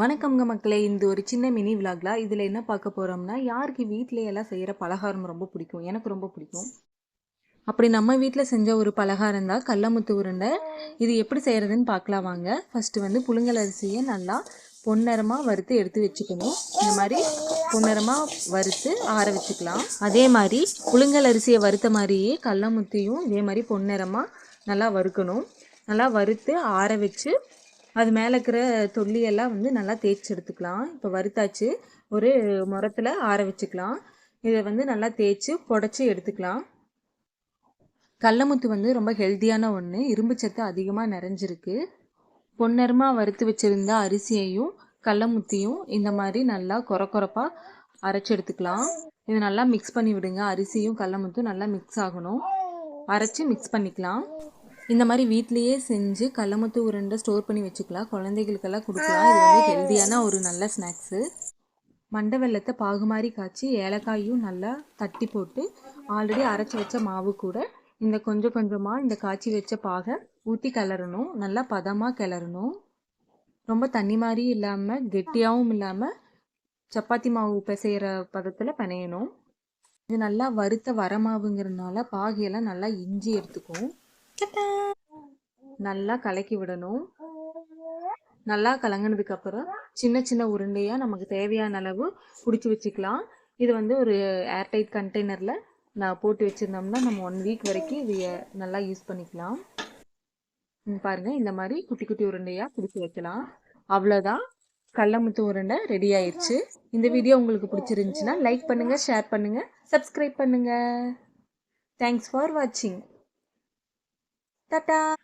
வணக்கம்ங்க மக்களே. இந்த ஒரு சின்ன மினி விலாக்ல இதில் என்ன பார்க்க போகிறோம்னா யாருக்கு வீட்டிலே எல்லாம் செய்கிற பலகாரம் ரொம்ப பிடிக்கும். எனக்கு ரொம்ப பிடிக்கும். அப்படி நம்ம வீட்டில் செஞ்ச ஒரு பலகாரம் தான் கல்லமுத்து உருண்டை. இது எப்படி செய்கிறதுன்னு பார்க்கலாம் வாங்க. ஃபஸ்ட்டு வந்து புழுங்கல் அரிசியை நல்லா பொன்னரமாக வறுத்து எடுத்து வச்சுக்கணும். இந்த மாதிரி பொன்னரமாக வறுத்து ஆற வச்சுக்கலாம். அதே மாதிரி புழுங்கல் அரிசியை வறுத்த மாதிரியே கடலமுத்தையும் இதே மாதிரி பொன்னரமாக நல்லா வறுக்கணும். நல்லா வறுத்து ஆற வச்சு அது மேலே இருக்கிற தொல்லியெல்லாம் வந்து நல்லா தேய்ச்சி எடுத்துக்கலாம். இப்போ வறுத்தாச்சு ஒரு முரத்தில் ஆற வச்சுக்கலாம். இதை வந்து நல்லா தேய்ச்சி புடச்சி எடுத்துக்கலாம். கடலமுத்து வந்து ரொம்ப ஹெல்த்தியான ஒன்று இரும்பு சத்து அதிகமாக நிறைஞ்சிருக்கு. பொன்னரமாக வறுத்து வச்சுருந்த அரிசியையும் கடலமுத்தியும் இந்த மாதிரி நல்லா கொர கொரப்பாக அரைச்சி எடுத்துக்கலாம். இது நல்லா மிக்ஸ் பண்ணி விடுங்க. அரிசியும் கடலமுத்தும் நல்லா மிக்ஸ் ஆகணும். அரைச்சி மிக்ஸ் பண்ணிக்கலாம். இந்த மாதிரி வீட்லேயே செஞ்சு கல்லமுத்து உருண்டை ஸ்டோர் பண்ணி வச்சுக்கலாம். குழந்தைகளுக்கெல்லாம் கொடுக்கலாம். இது வந்து ஹெல்த்தியான ஒரு நல்ல ஸ்நாக்ஸு மண்டை வெள்ளத்தை பாகு மாதிரி காய்ச்சி ஏலக்காயும் நல்லா தட்டி போட்டு ஆல்ரெடி அரைச்சி வச்ச மாவு கூட இந்த கொஞ்சம் கொஞ்சமாக இந்த காய்ச்சி வச்ச பாகை ஊற்றி கிளறணும். நல்லா பதமாக கிளறணும். ரொம்ப தண்ணி மாதிரி இல்லாமல் கெட்டியாகவும் இல்லாமல் சப்பாத்தி மாவு பிசைகிற பதத்தில் பிணையணும். இது நல்லா வறுத்த வரமாவுங்கிறதுனால பாகையெல்லாம் நல்லா இஞ்சி எடுத்துக்கும். நல்லா கலக்கி விடணும். நல்லா கலங்கினதுக்கு அப்புறம் சின்ன சின்ன உருண்டையாக நமக்கு தேவையான அளவு பிடிச்சி வச்சுக்கலாம். இது வந்து ஒரு ஏர்டைட் கண்டெய்னரில் நான் போட்டு வச்சுருந்தோம்னா நம்ம ஒன் வீக் வரைக்கும் இது நல்லா யூஸ் பண்ணிக்கலாம். பாருங்கள் இந்த மாதிரி குட்டி குட்டி உருண்டையாக பிடிச்சி வைக்கலாம். அவ்வளோதான் கல்லமுத்து உருண்டை ரெடி ஆயிடுச்சு இந்த வீடியோ உங்களுக்கு பிடிச்சிருந்துச்சுன்னா லைக் பண்ணுங்கள் ஷேர் பண்ணுங்கள் சப்ஸ்கிரைப் பண்ணுங்கள் தேங்க்ஸ் ஃபார் வாட்சிங் Ta-da!